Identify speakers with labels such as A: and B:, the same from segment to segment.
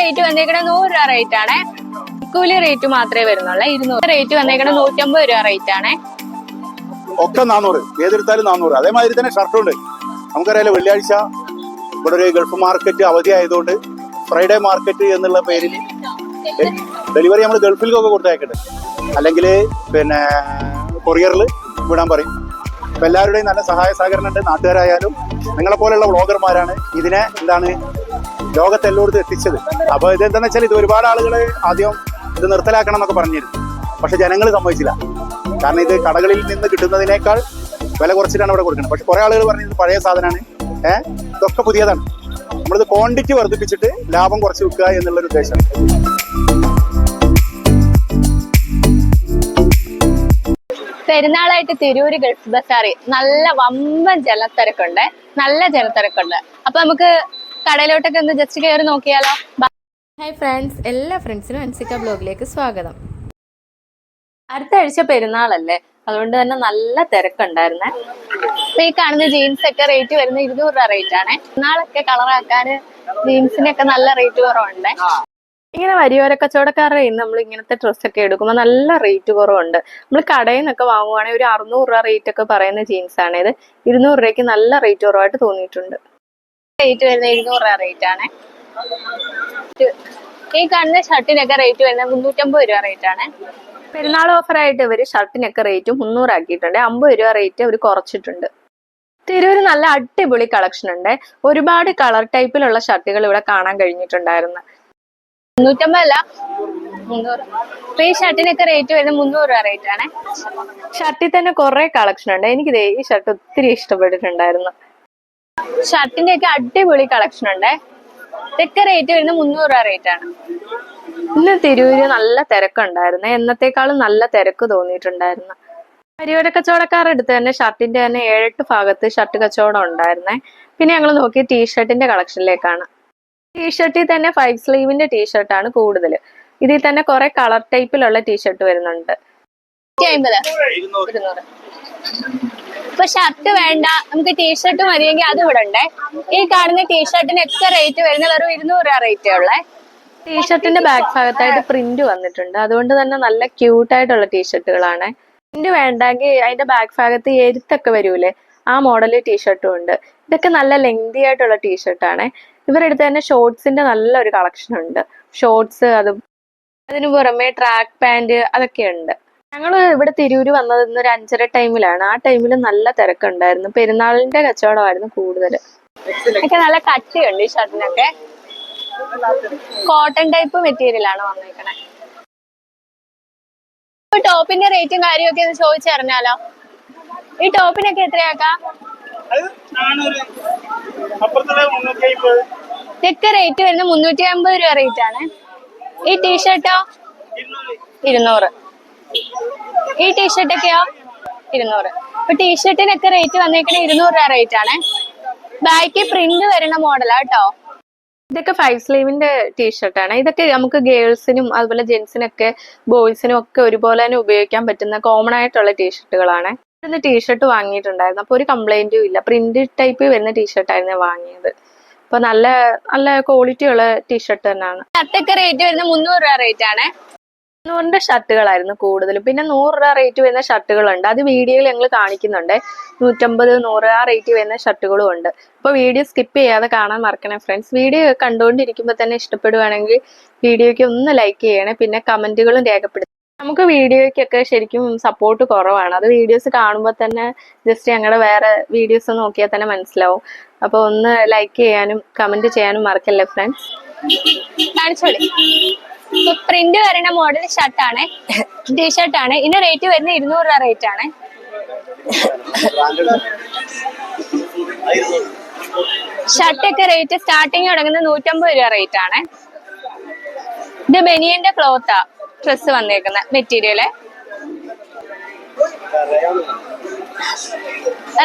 A: Rate വന്നേക്കണ നൂറ് രൂപ rate ആണ്. കൂലി റേറ്റ് മാത്രമേ വരുന്നുള്ളൂ. ഇരുന്നൂറ് റേറ്റ് വന്നേക്കണ നൂറ്റമ്പത് രൂപ റേറ്റ് ആണ്.
B: ഒക്കെ നാനൂറ് ഏതെടുത്താലും നാനൂറ് അതേമാതിരി തന്നെ ഷർട്ടുണ്ട് നമുക്കറിയാലോ വെള്ളിയാഴ്ച ഇവിടെ ഒരു ഗൾഫ് മാർക്കറ്റ് അവധി ആയതുകൊണ്ട് ഫ്രൈഡേ മാർക്കറ്റ് എന്നുള്ള പേരിൽ ഡെലിവറി നമ്മൾ ഗൾഫിലേക്കൊക്കെ കൊടുത്തയക്കട്ടെ. അല്ലെങ്കിൽ പിന്നെ കൊറിയറിൽ വിടാൻ പറയും. അപ്പം എല്ലാവരുടെയും നല്ല സഹായ സഹകരണം ഉണ്ട്. നാട്ടുകാരായാലും നിങ്ങളെപ്പോലെയുള്ള വ്ളോഗർമാരാണ് ഇതിനെ എന്താണ് ലോകത്ത് എല്ലായിടത്തും എത്തിച്ചത്. അപ്പൊ ഇത് എന്താണെന്ന് വെച്ചാൽ ഇത് ഒരുപാട് ആളുകൾ ആദ്യം ഇത് നിർത്തലാക്കണം എന്നൊക്കെ പറഞ്ഞിരുന്നു. പക്ഷെ ജനങ്ങൾ സമ്മതിച്ചില്ല. കാരണം ഇത് കടകളിൽ നിന്ന് കിട്ടുന്നതിനേക്കാൾ വില കുറച്ചിട്ടാണ് ഇവിടെ കൊടുക്കുന്നത്. പക്ഷെ കുറെ ആളുകൾ പറഞ്ഞത് പഴയ സാധനമാണ്. ഏഹ് ഇതൊക്കെ പുതിയതാണ്. നമ്മളിത് ക്വാണ്ടിറ്റി വർദ്ധിപ്പിച്ചിട്ട് ലാഭം കുറച്ച് വെക്കുക എന്നുള്ളൊരു ഉദ്ദേശം
A: പെരുന്നാളായിട്ട് തിരൂര് ഗൾഫ് ബസാറി നല്ല വമ്പൻ ജലത്തിരക്കുണ്ട്. നല്ല ജലത്തിരക്കുണ്ട്. അപ്പൊ നമുക്ക് കടയിലോട്ടൊക്കെ ഒന്ന് ജസ്റ്റ് കയറി നോക്കിയാലോ?
C: ഹായ് ഫ്രണ്ട്സ് എല്ലാ ഫ്രണ്ട്സിനും അൻസിക്ക ബ്ലോഗിലേക്ക് സ്വാഗതം.
A: അടുത്ത ആഴ്ച പെരുന്നാളല്ലേ? അതുകൊണ്ട് തന്നെ നല്ല തിരക്കുണ്ടായിരുന്നേ. അപ്പൊ ഈ കാണുന്ന ജീൻസ് ഒക്കെ റേറ്റ് വരുന്നത് ഇരുന്നൂറ് രൂപ റേറ്റ് ആണ്. പെരുന്നാളൊക്കെ കളറാക്കാന് ജീൻസിനൊക്കെ നല്ല റേറ്റ് കുറവുണ്ട്? ഇങ്ങനെ വരിയോര കച്ചവടക്കാരുടെ കയ്യിൽ നമ്മൾ ഇങ്ങനത്തെ ഡ്രസ് ഒക്കെ എടുക്കുമ്പോൾ നല്ല റേറ്റ് കുറവുണ്ട്. നമ്മൾ കടയിൽ നിന്നൊക്കെ വാങ്ങുവാണെങ്കിൽ ഒരു അറുന്നൂറ് രൂപ റേറ്റ് ഒക്കെ പറയുന്ന ജീൻസ് ആണ്. ഇത് ഇരുന്നൂറ് രൂപയ്ക്ക് നല്ല റേറ്റ് കുറവായിട്ട് തോന്നിയിട്ടുണ്ട്. റേറ്റ് വരുന്നത് എഴുന്നൂറ് രൂപ റേറ്റ് ആണ്. ഈ കാണുന്ന ഷർട്ടിനൊക്കെ റേറ്റ് വരുന്നത് മുന്നൂറ്റമ്പത് രൂപ റേറ്റ് ആണ്. പെരുന്നാൾ ഓഫറായിട്ട് ഇവർ ഷർട്ടിനൊക്കെ റേറ്റ് മുന്നൂറാക്കിയിട്ടുണ്ട് അമ്പത് രൂപ റേറ്റ് അവർ കുറച്ചിട്ടുണ്ട്. തിരൂര് നല്ല അടിപൊളി കളക്ഷൻ ഉണ്ട്. ഒരുപാട് കളർ ടൈപ്പിലുള്ള ഷർട്ടുകൾ ഇവിടെ കാണാൻ കഴിഞ്ഞിട്ടുണ്ടായിരുന്നു. മുന്നൂറ്റമ്പതല്ല മുന്നൂറ്. ഈ ഷർട്ടിനൊക്കെ റേറ്റ് വരുന്നത് മുന്നൂറ് രൂപ റേറ്റ് ആണ്. ഷർട്ടിൽ തന്നെ കുറെ കളക്ഷൻ ഉണ്ട്. എനിക്ക് ദേ ഈ ഷർട്ട് ഒത്തിരി ഇഷ്ടപ്പെട്ടിട്ടുണ്ടായിരുന്നു. ഷർട്ടിന്റെ ഒക്കെ അടിപൊളി കളക്ഷൻ ഉണ്ട്. ഇതൊക്കെ റേറ്റ് വരുന്നത് മുന്നൂറ് രൂപ റേറ്റ് ആണ്. ഇന്ന് തിരൂര് നല്ല തിരക്കുണ്ടായിരുന്നു. എന്നത്തെക്കാളും നല്ല തിരക്ക് തോന്നിയിട്ടുണ്ടായിരുന്നു. പരിവര കച്ചവടക്കാരുടെ അടുത്ത് തന്നെ ഷർട്ടിന്റെ തന്നെ ഏഴെട്ട് ഭാഗത്ത് ഷർട്ട് കച്ചവടം ഉണ്ടായിരുന്നേ. പിന്നെ ഞങ്ങൾ നോക്കിയ ടീഷർട്ടിന്റെ കളക്ഷനിലേക്കാണ് ടീഷർട്ടിൽ തന്നെ ഫൈവ് സ്ലീവിന്റെ ടീഷർട്ട് ആണ് കൂടുതൽ ഇതിൽ തന്നെ കുറെ കളർ ടൈപ്പിലുള്ള ടീഷർട്ട് വരുന്നുണ്ട്. ഇരുന്നൂറ്. ഇപ്പൊ ഷർട്ട് വേണ്ട. നമുക്ക് ടീഷർട്ട് മതിയെങ്കിൽ അത് ഇവിടെ ഉണ്ടേ. ഈ കാണുന്ന ടീഷർട്ടിന് എത്ര റേറ്റ് വരുന്ന? വെറും ഇരുന്നൂറ് രൂപ റേറ്റേ ഉള്ളേ. ടീഷർട്ടിന്റെ ബാക്ക് ഭാഗത്തായിട്ട് പ്രിന്റ് വന്നിട്ടുണ്ട്. അതുകൊണ്ട് തന്നെ നല്ല ക്യൂട്ട് ആയിട്ടുള്ള ടീഷർട്ടുകളാണ് പ്രിന്റ് വേണ്ടെങ്കിൽ അതിന്റെ ബാക്ക് ഭാഗത്ത് എരുത്തൊക്കെ വരൂലേ? ആ മോഡൽ ടീഷർട്ടും ഉണ്ട്. ഇതൊക്കെ നല്ല ലെങ്തി ആയിട്ടുള്ള ടീഷർട്ടാണ് ഇവരുടെ അടുത്ത് തന്നെ ഷോർട്സിന്റെ നല്ലൊരു കളക്ഷൻ ഉണ്ട്. ഷോർട്സ് അത് അതിനു പുറമെ ട്രാക്ക് പാന്റ് അതൊക്കെ ഉണ്ട്. ഞങ്ങൾ ഇവിടെ തിരൂര് വന്നത് ഇന്ന് ഒരു അഞ്ചര ടൈമിലാണ് ആ ടൈമിൽ നല്ല തിരക്കുണ്ടായിരുന്നു. പെരുന്നാളിന്റെ കച്ചവടമായിരുന്നു കൂടുതൽ ഒക്കെ നല്ല കട്ടിയുണ്ട് ഈ ഷർട്ടിനൊക്കെ. കോട്ടൺ ടൈപ്പ് മെറ്റീരിയൽ ആണ് വന്നേക്കണേ. ടോപ്പിന്റെ റേറ്റും കാര്യമൊക്കെ ഒന്ന് ചോദിച്ചറിഞ്ഞാലോ? ഈ ടോപ്പിനൊക്കെ എത്രയാക്കാ? ഇതൊക്കെ റേറ്റ് വരുന്നത് മുന്നൂറ്റി അമ്പത് രൂപ റേറ്റ് ആണ്. ഈ ടീഷർട്ടോ ഇരുന്നൂറ്. ഈ ടീഷർട്ടൊക്കെയോ ഇരുന്നൂറ്. ഇപ്പൊ ടീഷർട്ടിനൊക്കെ റേറ്റ് വന്നേക്കണേ ഇരുന്നൂറ് രൂപ റേറ്റ് ആണ്. ബാക്കി പ്രിന്റ് വരുന്ന മോഡലാ കേട്ടോ. ഇതൊക്കെ ഫൈവ് സ്ലീവിന്റെ ടീഷർട്ടാണ് ഇതൊക്കെ നമുക്ക് ഗേൾസിനും അതുപോലെ ജെൻസിനൊക്കെ ബോയ്സിനും ഒക്കെ ഒരുപോലെ തന്നെ ഉപയോഗിക്കാൻ പറ്റുന്ന കോമൺ ആയിട്ടുള്ള ടീഷർട്ടുകളാണ് ഇവിടുന്ന് ടീഷർട്ട് വാങ്ങിയിട്ടുണ്ടായിരുന്നു. അപ്പോൾ ഒരു കംപ്ലൈന്റും ഇല്ല. പ്രിന്റ് ടൈപ്പ് വരുന്ന ടീഷർട്ടായിരുന്നു വാങ്ങിയത്. അപ്പൊ നല്ല നല്ല ക്വാളിറ്റി ഉള്ള ടീഷർട്ട് തന്നെയാണ്. ഷർട്ടൊക്കെ റേറ്റ് വരുന്നത് മുന്നൂറ് രൂപ റേറ്റ് ആണ്. മുന്നൂറിന്റെ ഷർട്ടുകളായിരുന്നു കൂടുതലും. പിന്നെ നൂറ് രൂപ റേറ്റ് വരുന്ന ഷർട്ടുകളുണ്ട്. അത് വീഡിയോയിൽ ഞങ്ങൾ കാണിക്കുന്നുണ്ട്. നൂറ്റമ്പത് നൂറ് ആ റേറ്റ് വരുന്ന ഷർട്ടുകളും ഉണ്ട്. അപ്പോൾ വീഡിയോ സ്കിപ്പ് ചെയ്യാതെ കാണാൻ മറക്കണേ ഫ്രണ്ട്സ് വീഡിയോ കണ്ടുകൊണ്ടിരിക്കുമ്പോൾ തന്നെ ഇഷ്ടപ്പെടുവാണെങ്കിൽ വീഡിയോയ്ക്ക് ഒന്ന് ലൈക്ക് ചെയ്യണേ. പിന്നെ കമന്റുകളും രേഖപ്പെടുത്തി നമുക്ക് വീഡിയോയ്ക്കൊക്കെ ശരിക്കും സപ്പോർട്ട് കുറവാണ്. അത് വീഡിയോസ് കാണുമ്പോൾ തന്നെ ജസ്റ്റ് ഞങ്ങളുടെ വേറെ വീഡിയോസ് നോക്കിയാൽ തന്നെ മനസ്സിലാവും. അപ്പോൾ ഒന്ന് ലൈക്ക് ചെയ്യാനും കമന്റ് ചെയ്യാനും മറക്കല്ലേ ഫ്രണ്ട്സ് കാണിച്ചോളി. പ്രിന്റ് വരുന്ന മോഡൽ ഷർട്ടാണ് ആണ്. ഇതിന്റെ റേറ്റ് വരുന്നത് ഇരുന്നൂറ് രൂപ റേറ്റ് ആണ്. ഷർട്ട് ഷർട്ടൊക്കെ റേറ്റ് സ്റ്റാർട്ടിങ് തുടങ്ങുന്നത് നൂറ്റമ്പത് രൂപ റേറ്റ് ആണ്. ഇത് ബനിയന്റെ ക്ലോത്താ ഡ്രസ് വന്നേക്കുന്ന മെറ്റീരിയൽ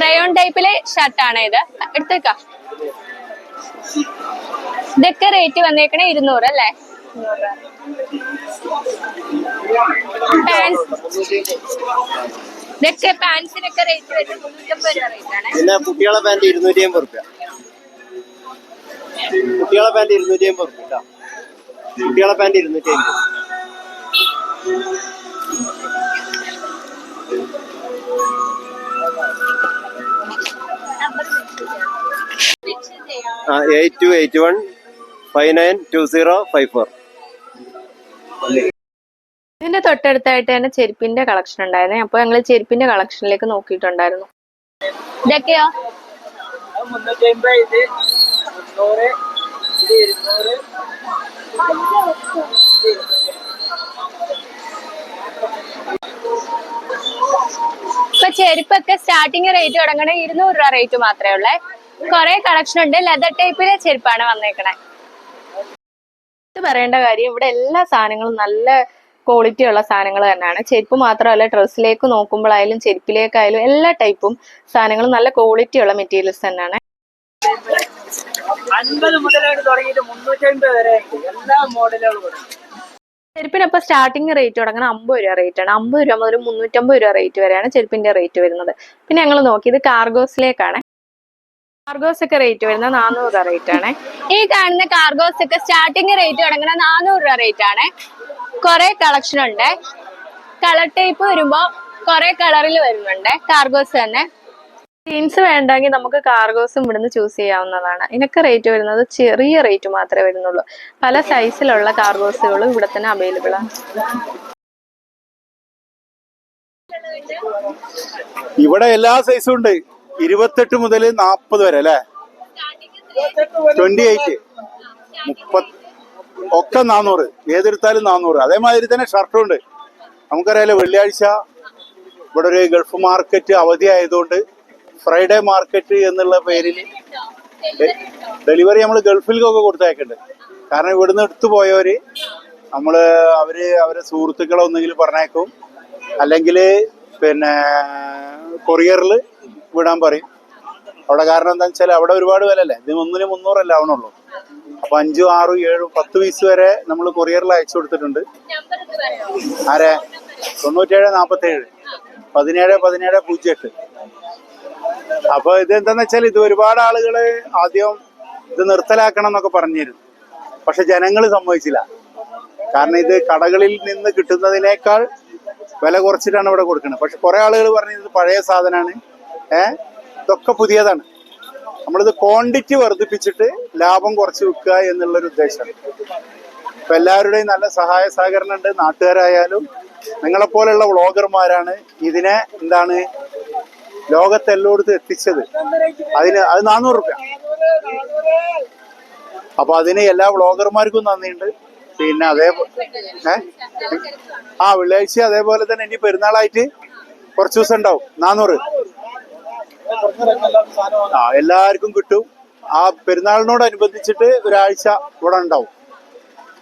A: റയോൺ ടൈപ്പിലെ ഷർട്ടാണ് ഇത്. എടുത്തേക്ക. ഇതൊക്കെ റേറ്റ് വന്നേക്കണേ ഇരുന്നൂറ് അല്ലേ?
D: പിന്നെ കുട്ടികളെ പാന്റ് ഇരുന്നൂറ്റി അമ്പത് റുപ്യ. കുട്ടികളെ പാന്റ് ഇരുന്നൂറ്റി അമ്പത് റുപ്യ കേട്ടോ കുട്ടികളെ പാന്റ് ഇരുന്നൂറ്റി അമ്പത് eight two eight one five nine two zero five four
A: ഇതിന്റെ തൊട്ടടുത്തായിട്ട് തന്നെ ചെരുപ്പിന്റെ കളക്ഷൻ ഉണ്ടായിരുന്നു. അപ്പൊ ഞങ്ങൾ ചെരുപ്പിന്റെ കളക്ഷനിലേക്ക് നോക്കിയിട്ടുണ്ടായിരുന്നു.
E: ഇതൊക്കെയോ? ഇപ്പൊ ചെരുപ്പൊക്കെ സ്റ്റാർട്ടിങ് റേറ്റ് തുടങ്ങണേ ഇരുന്നൂറ് രൂപ റേറ്റ് മാത്രമേ ഉള്ളേ. കുറെ കളക്ഷൻ ഉണ്ട്. ലെതർ ടൈപ്പിലെ ചെരുപ്പാണ് വന്നേക്കണേ.
A: പറയേണ്ട കാര്യം ഇവിടെ എല്ലാ സാധനങ്ങളും നല്ല ക്വാളിറ്റി ഉള്ള സാധനങ്ങൾ തന്നെയാണ്. ചെരുപ്പ് മാത്രമല്ല ഡ്രസ്സിലേക്ക് നോക്കുമ്പോഴായാലും ചെരുപ്പിലേക്കായാലും എല്ലാ ടൈപ്പും സാധനങ്ങളും നല്ല ക്വാളിറ്റി ഉള്ള മെറ്റീരിയൽസ് തന്നെയാണ്.
F: അൻപത് തുടങ്ങിയിട്ട് അമ്പത് വരെ എല്ലാ മോഡലുകളും.
A: ചെരുപ്പിനൊപ്പം സ്റ്റാർട്ടിങ് റേറ്റ് തുടങ്ങുന്ന അമ്പത് രൂപ റേറ്റ് ആണ്. അമ്പത് രൂപ മുതൽ മുന്നൂറ്റമ്പത് രൂപ റേറ്റ് വരെയാണ് ചെരുപ്പിന്റെ റേറ്റ് വരുന്നത്. പിന്നെ ഞങ്ങൾ നോക്കിയത് കാർഗോസിലേക്കാണ് കാർഗോസ് ഒക്കെ റേറ്റ് വരുന്നത് നാനൂറ് രൂപ റേറ്റ് ആണ്.
E: ഈ കാണുന്ന കാർഗോസ് ഒക്കെ സ്റ്റാർട്ടിങ് റേറ്റ് തുടങ്ങുന്നത് നാനൂറ് രൂപ റേറ്റ് ആണ്. കുറെ കളക്ഷൻ ഉണ്ട്. കളർ ടൈപ്പ് വരുമ്പോ കുറെ കളറിൽ വരുന്നുണ്ട് കാർഗോസ് തന്നെ.
A: ജീൻസ് വേണ്ടെങ്കിൽ നമുക്ക് കാർഗോസും ഇവിടുന്ന് ചൂസ് ചെയ്യാവുന്നതാണ്. ഇതിനൊക്കെ റേറ്റ് വരുന്നത് ചെറിയ റേറ്റ് മാത്രമേ വരുന്നുള്ളൂ. പല സൈസിലുള്ള കാർഗോസുകളും ഇവിടെ തന്നെ അവൈലബിൾ ആണ്.
B: ഇവിടെ എല്ലാ സൈസും ഉണ്ട്. ഇരുപത്തെട്ട് മുതൽ നാൽപ്പത് വരെ അല്ലേ? ട്വന്റി എയ്റ്റ് മുപ്പത്. ഒക്കെ നാനൂറ് ഏതെടുത്താലും നാനൂറ് അതേമാതിരി തന്നെ ഷർട്ടും ഉണ്ട്. നമുക്കറിയാലോ വെള്ളിയാഴ്ച ഇവിടെ ഒരു ഗൾഫ് മാർക്കറ്റ് അവധി ആയതുകൊണ്ട് ഫ്രൈഡേ മാർക്കറ്റ് എന്നുള്ള പേരിൽ ഡെലിവറി നമ്മൾ ഗൾഫിലേക്കൊക്കെ കൊടുത്തയക്കുന്നുണ്ട് കാരണം ഇവിടുന്ന് എടുത്തു പോയവര് നമ്മൾ അവർ അവരെ സുഹൃത്തുക്കളെ ഒന്നെങ്കിൽ പറഞ്ഞേക്കും അല്ലെങ്കിൽ പിന്നെ കൊറിയറിൽ വിടാൻ പറയും. അവിടെ കാരണം എന്താണെന്ന് വെച്ചാൽ അവിടെ ഒരുപാട് വിലല്ലേ ഇത് ഒന്നിന് മുന്നൂറല്ല ആവണുള്ളൂ. അപ്പൊ അഞ്ചും ആറും ഏഴും പത്ത് പീസ് വരെ നമ്മൾ കൊറിയറിൽ അയച്ചു കൊടുത്തിട്ടുണ്ട്. ആരെ? തൊണ്ണൂറ്റേഴ് നാപ്പത്തേഴ്. പതിനേഴ് പതിനേഴ് പൂജ്യം എട്ട് അപ്പൊ ഇത് എന്താന്ന് വെച്ചാൽ ഇത് ഒരുപാട് ആളുകൾ ആദ്യം ഇത് നിർത്തലാക്കണം എന്നൊക്കെ പറഞ്ഞിരുന്നു പക്ഷെ ജനങ്ങൾ സമ്മതിച്ചില്ല. കാരണം ഇത് കടകളിൽ നിന്ന് കിട്ടുന്നതിനേക്കാൾ വില കുറച്ചിട്ടാണ് ഇവിടെ കൊടുക്കുന്നത് പക്ഷെ കുറെ ആളുകൾ പറഞ്ഞത് പഴയ സാധനമാണ്. ഏഹ് ഇതൊക്കെ പുതിയതാണ്. നമ്മളിത് ക്വാണ്ടിറ്റി വർദ്ധിപ്പിച്ചിട്ട് ലാഭം കുറച്ച് വിൽക്കുക എന്നുള്ളൊരു ഉദ്ദേശമാണ് ഇപ്പൊ എല്ലാവരുടെയും നല്ല സഹായ സഹകരണം ഉണ്ട് നാട്ടുകാരായാലും നിങ്ങളെപ്പോലെയുള്ള വ്ളോഗർമാരാണ് ഇതിനെ എന്താണ് ലോകത്തെല്ലോടത്തും എത്തിച്ചത്. അതിന് അത് നാനൂറ് റുപ്യ. അപ്പൊ അതിന് എല്ലാ വ്ളോഗർമാർക്കും നന്ദിയുണ്ട്. പിന്നെ അതേ ആ വെള്ളിയാഴ്ച അതേപോലെ തന്നെ ഇനി പെരുന്നാളായിട്ട് കുറച്ച് ദിവസം ഉണ്ടാവും. നാനൂറ്. ആ എല്ലാവർക്കും കിട്ടും. ആ പെരുന്നാളിനോടനുബന്ധിച്ചിട്ട് ഒരാഴ്ച ഇവിടെ ഉണ്ടാവും.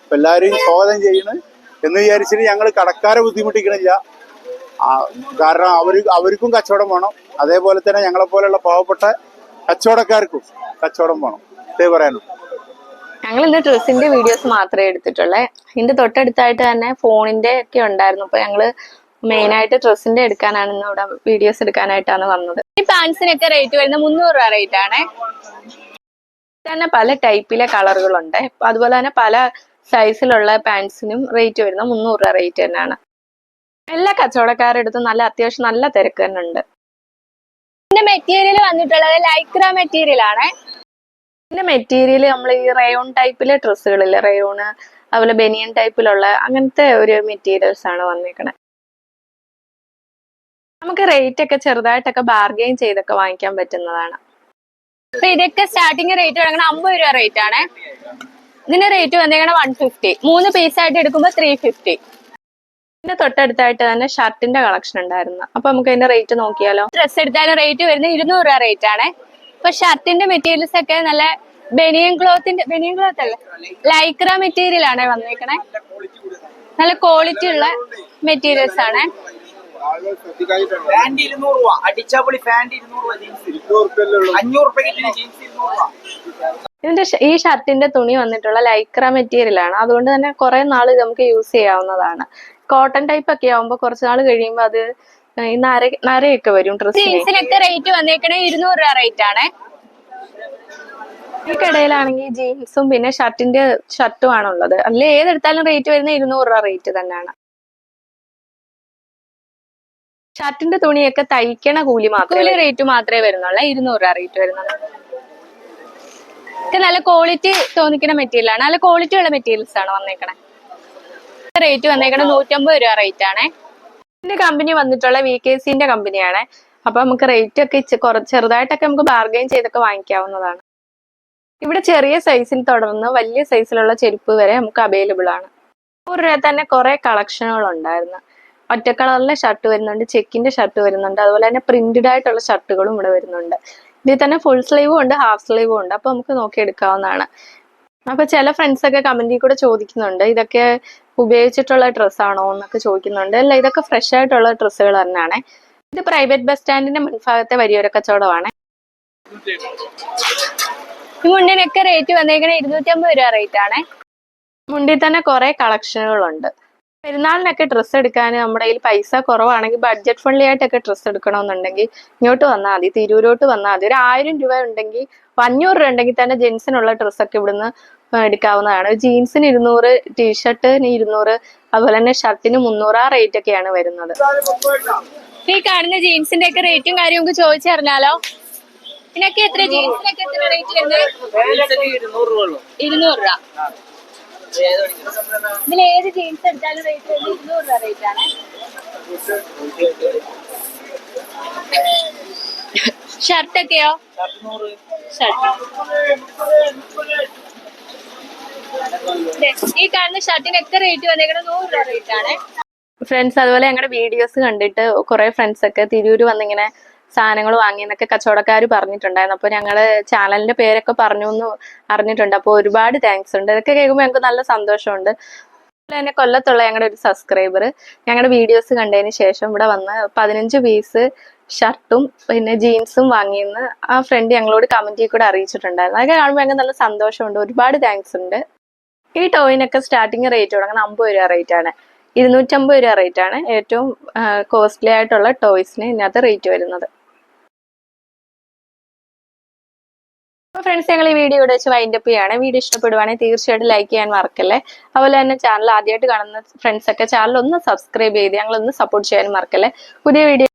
B: അപ്പൊ എല്ലാവരെയും സ്വാഗതം ചെയ്യണ്. എന്ന് വിചാരിച്ചിട്ട് ഞങ്ങൾ കടക്കാരെ ബുദ്ധിമുട്ടിക്കണില്ല. കാരണം അവർ അവർക്കും കച്ചവടം വേണം. അതേപോലെ തന്നെ ഞങ്ങളെ പോലെയുള്ള പാവപ്പെട്ട കച്ചവടക്കാർക്കും കച്ചവടം വേണം. ഇതേ പറയാനുള്ളൂ.
A: ഞങ്ങൾ ഇന്ന് ഡ്രസ്സിന്റെ വീഡിയോസ് മാത്രമേ എടുത്തിട്ടുള്ളേ. ഇതിന്റെ തൊട്ടടുത്തായിട്ട് തന്നെ ഫോണിന്റെ ഒക്കെ ഉണ്ടായിരുന്നു. അപ്പൊ ഞങ്ങൾ മെയിൻ ആയിട്ട് ഡ്രസ്സിന്റെ എടുക്കാനാണ് ഇവിടെ വീഡിയോസ് എടുക്കാനായിട്ടാണ് വന്നത്.
E: ഈ പാൻസിനൊക്കെ റേറ്റ് വരുന്നത് മുന്നൂറ് രൂപ റേറ്റ് ആണ്.
A: തന്നെ പല ടൈപ്പിലെ കളറുകളുണ്ട് അതുപോലെ തന്നെ പല സൈസിലുള്ള പാൻസിനും റേറ്റ് വരുന്നത് മുന്നൂറ് രൂപ റേറ്റ് തന്നെയാണ്. എല്ലാ കച്ചവടക്കാരുടെ അടുത്തും നല്ല അത്യാവശ്യം നല്ല തിരക്ക് തന്നെ ഉണ്ട്.
E: ഇതിന്റെ മെറ്റീരിയൽ വന്നിട്ടുള്ളത് ലൈക്ര മെറ്റീരിയൽ ആണ്.
A: ഇതിന്റെ മെറ്റീരിയൽ നമ്മൾ ഈ റയോൺ ടൈപ്പിലെ ഡ്രസ്സുകളില്ലേ റയോണ് അതുപോലെ ബനിയൻ ടൈപ്പിലുള്ള അങ്ങനത്തെ ഒരു മെറ്റീരിയൽസ് ആണ് വന്നേക്കണേ. നമുക്ക് റേറ്റ് ഒക്കെ ചെറുതായിട്ടൊക്കെ ബാർഗെയിൻ ചെയ്തൊക്കെ വാങ്ങിക്കാൻ പറ്റുന്നതാണ്.
E: അപ്പൊ ഇതൊക്കെ സ്റ്റാർട്ടിങ് റേറ്റ് തുടങ്ങണ അമ്പത് രൂപ റേറ്റ് ആണ്. ഇതിന്റെ റേറ്റ് വന്നിരിക്കണ വൺ ഫിഫ്റ്റി മൂന്ന് പീസ് ആയിട്ട് എടുക്കുമ്പോൾ ത്രീ ഫിഫ്റ്റി
A: ഇതിന്റെ തൊട്ടടുത്തായിട്ട് തന്നെ ഷർട്ടിന്റെ കളക്ഷൻ ഉണ്ടായിരുന്നു. അപ്പൊ നമുക്ക് അതിന്റെ റേറ്റ് നോക്കിയാലോ.
E: ഡ്രസ് എടുത്താലും റേറ്റ് വരുന്നത് ഇരുന്നൂറ് രൂപ റേറ്റ് ആണ്. ഇപ്പൊ ഷർട്ടിന്റെ മെറ്റീരിയൽസ് ഒക്കെ നല്ല ബെനിയൻ ക്ലോത്തിന്റെ ബെനിയൻ ക്ലോത്ത് അല്ലേ? ലൈക്ര മെറ്റീരിയൽ ആണ് വന്നേക്കണേ. നല്ല ക്വാളിറ്റി ഉള്ള മെറ്റീരിയൽസ് ആണ്.
F: ഫാന്റ് ഇരുന്നൂറ് രൂപ. അടിച്ചാപ്പൊളി ഫാന്റ് ഇരുന്നൂറ് രൂപ ജീൻസ് അഞ്ഞൂറ് രൂപയ്ക്ക് ജീൻസ് ഇരുന്നൂറ് രൂപ.
A: ഇതിന്റെ ഈ ഷർട്ടിന്റെ തുണി വന്നിട്ടുള്ള ലൈക്ര മെറ്റീരിയൽ ആണ്. അതുകൊണ്ട് തന്നെ കുറെ നാൾ നമുക്ക് യൂസ് ചെയ്യാവുന്നതാണ്. കോട്ടൺ ടൈപ്പ് ഒക്കെ ആവുമ്പോൾ കുറച്ച് നാൾ കഴിയുമ്പോൾ അത് നര നരയൊക്കെ വരും ഡ്രസ്സിലൊക്കെ
E: ജീൻസിനൊക്കെ റേറ്റ് വന്നേക്കണേ ഇരുന്നൂറ് രൂപ റേറ്റ് ആണ്.
A: ഈ കടയിലാണെങ്കിൽ ജീൻസും പിന്നെ ഷർട്ടിന്റെ ഷർട്ടും ആണുള്ളത്. അതിൽ ഏതെടുത്താലും റേറ്റ് വരുന്ന ഇരുന്നൂറ് രൂപ റേറ്റ് തന്നെയാണ്. ഷർട്ടിന്റെ തുണിയൊക്കെ തയ്ക്കണ കൂലി മാത്രം
F: കൂലി റേറ്റ് മാത്രമേ വരുന്നുള്ളൂ. ഇരുന്നൂറ് രൂപ റേറ്റ് വരുന്നുള്ളൂ. നല്ല ക്വാളിറ്റി തോന്നിക്കുന്ന മെറ്റീരിയൽ ആണ്. നല്ല ക്വാളിറ്റി ഉള്ള മെറ്റീരിയൽസ് ആണ് വന്നേക്കണേ. റേറ്റ് വന്നേക്കണേ നൂറ്റമ്പത് രൂപ റേറ്റ് ആണേ.
A: ഇതിന്റെ കമ്പനി വന്നിട്ടുള്ള വി കെ സിന്റെ കമ്പനിയാണ് അപ്പൊ നമുക്ക് റേറ്റ് ഒക്കെ കുറച്ച് ചെറുതായിട്ടൊക്കെ നമുക്ക് ബാർഗെയിൻ ചെയ്തൊക്കെ വാങ്ങിക്കാവുന്നതാണ്. ഇവിടെ ചെറിയ സൈസിൽ തുടർന്ന് വലിയ സൈസിലുള്ള ചെരുപ്പ് വരെ നമുക്ക് അവൈലബിൾ ആണ്. നൂറ് രൂപ തന്നെ കുറെ കളക്ഷനുകൾ ഉണ്ടായിരുന്നു. ഒറ്റ കളറിലെ ഷർട്ട് വരുന്നുണ്ട് ചെക്കിന്റെ ഷർട്ട് വരുന്നുണ്ട് അതുപോലെ തന്നെ പ്രിന്റഡ് ആയിട്ടുള്ള ഷർട്ടുകളും ഇവിടെ വരുന്നുണ്ട്. ഇതിൽ തന്നെ ഫുൾ സ്ലീവും ഉണ്ട് ഹാഫ് സ്ലീവും ഉണ്ട്. അപ്പൊ നമുക്ക് നോക്കി എടുക്കാവുന്നതാണ് അപ്പൊ ചില ഫ്രണ്ട്സ് ഒക്കെ കമന്റിൽ കൂടെ ചോദിക്കുന്നുണ്ട് ഇതൊക്കെ ഉപയോഗിച്ചിട്ടുള്ള ഡ്രസ് ആണോ? എന്നൊക്കെ ചോദിക്കുന്നുണ്ട്. അല്ല ഇതൊക്കെ ഫ്രഷ് ആയിട്ടുള്ള ഡ്രസ്സുകൾ തന്നെയാണ്. ഇത് പ്രൈവറ്റ് ബസ് സ്റ്റാൻഡിന്റെ മുൻഭാഗത്തെ വലിയൊരു കച്ചവടമാണ്.
F: മുണ്ടിനൊക്കെ റേറ്റ് വന്നേക്കണേ ഇരുന്നൂറ്റി അമ്പത് രൂപ റേറ്റ് ആണ്.
A: മുണ്ടിൽ തന്നെ കുറെ കളക്ഷനുകളുണ്ട് പെരുന്നാളിനൊക്കെ ഡ്രസ്സ് എടുക്കാൻ നമ്മുടെ കയ്യിൽ പൈസ കുറവാണെങ്കിൽ ബഡ്ജറ്റ് ഫ്രണ്ട്ലി ആയിട്ടൊക്കെ ഡ്രസ്സ് എടുക്കണമെന്നുണ്ടെങ്കിൽ ഇങ്ങോട്ട് വന്നാൽ മതി തിരൂരോട്ട് വന്നാൽ മതി. ഒരു ആയിരം രൂപ ഉണ്ടെങ്കിൽ അഞ്ഞൂറ് രൂപ ഉണ്ടെങ്കിൽ തന്നെ ജെൻസിനുള്ള ഡ്രസ്സൊക്കെ ഇവിടുന്ന് എടുക്കാവുന്നതാണ്. ജീൻസിന് ഇരുന്നൂറ് ടീഷർട്ടിന് ഇരുന്നൂറ് അതുപോലെ തന്നെ ഷർട്ടിന് മുന്നൂറ് ആ റേറ്റ് ഒക്കെയാണ് വരുന്നത്.
F: ഈ കാണുന്ന ജീൻസിന്റെ ഒക്കെ റേറ്റും കാര്യവും നമുക്ക് ചോദിച്ചറിഞ്ഞാലോ ഇതിനൊക്കെ എത്ര ജീൻസിനൊക്കെ എത്ര റേറ്റ് വരുന്നത്
G: ഇരുന്നൂറ് രൂപ.
F: ഇതിൽ ഏത് ജീൻസ് എടുത്താലും റേറ്റ് ഇരുന്നൂറ് രൂപ റേറ്റ് ആണ്. ഷർട്ടൊക്കെയോ ഷർട്ട് ഈ കാണുന്ന എത്ര റേറ്റ് വന്നേക്കുന്നത് നൂറ് രൂപ റേറ്റ് ആണ്.
A: ഫ്രണ്ട്സ് അതുപോലെ ഞങ്ങളുടെ വീഡിയോസ് കണ്ടിട്ട് കുറെ ഫ്രണ്ട്സ് ഒക്കെ തിരൂര് വന്നിങ്ങനെ സാധനങ്ങൾ വാങ്ങിയെന്നൊക്കെ കച്ചവടക്കാർ പറഞ്ഞിട്ടുണ്ടായിരുന്നു. അപ്പോൾ ഞങ്ങൾ ചാനലിന്റെ പേരൊക്കെ പറഞ്ഞു എന്ന് അറിഞ്ഞിട്ടുണ്ട്. അപ്പോൾ ഒരുപാട് താങ്ക്സ് ഉണ്ട്. ഇതൊക്കെ കേൾക്കുമ്പോൾ ഞങ്ങൾക്ക് നല്ല സന്തോഷമുണ്ട്. എന്നെ കൊല്ലത്തുള്ള ഞങ്ങളുടെ ഒരു സബ്സ്ക്രൈബർ ഞങ്ങളുടെ വീഡിയോസ് കണ്ടതിന് ശേഷം ഇവിടെ വന്ന് പതിനഞ്ച് പീസ് ഷർട്ടും പിന്നെ ജീൻസും വാങ്ങിയെന്ന് ആ ഫ്രണ്ട് ഞങ്ങളോട് കമന്റിൽ കൂടെ അറിയിച്ചിട്ടുണ്ടായിരുന്നു. അതൊക്കെ കാണുമ്പോൾ ഞങ്ങൾക്ക് നല്ല സന്തോഷമുണ്ട്. ഒരുപാട് താങ്ക്സ് ഉണ്ട്. ഈ ടോയിനൊക്കെ സ്റ്റാർട്ടിങ് റേറ്റ് തുടങ്ങുന്ന അമ്പത് രൂപ റേറ്റ് ആണ്. ഇരുന്നൂറ്റമ്പത് രൂപ റേറ്റ് ആണ് ഏറ്റവും കോസ്റ്റ്ലി ആയിട്ടുള്ള ടോയ്സിന് ഇതിനകത്ത് റേറ്റ് വരുന്നത്. അപ്പോൾ ഫ്രണ്ട്സ് ഞങ്ങൾ ഈ വീഡിയോ ഇവിടെ വെച്ച് വൈൻഡ് അപ്പ് ചെയ്യാണ്. വീഡിയോ ഇഷ്ടപ്പെടുവാണെങ്കിൽ തീർച്ചയായിട്ടും ലൈക്ക് ചെയ്യാൻ മറക്കല്ലേ. അതുപോലെ തന്നെ ചാനൽ ആദ്യമായിട്ട് കാണുന്ന ഫ്രണ്ട്സ് ഒക്കെ ചാനൽ ഒന്ന് സബ്സ്ക്രൈബ് ചെയ്ത് ഞങ്ങളൊന്ന് സപ്പോർട്ട് ചെയ്യാൻ മറക്കല്ലേ. പുതിയ വീഡിയോ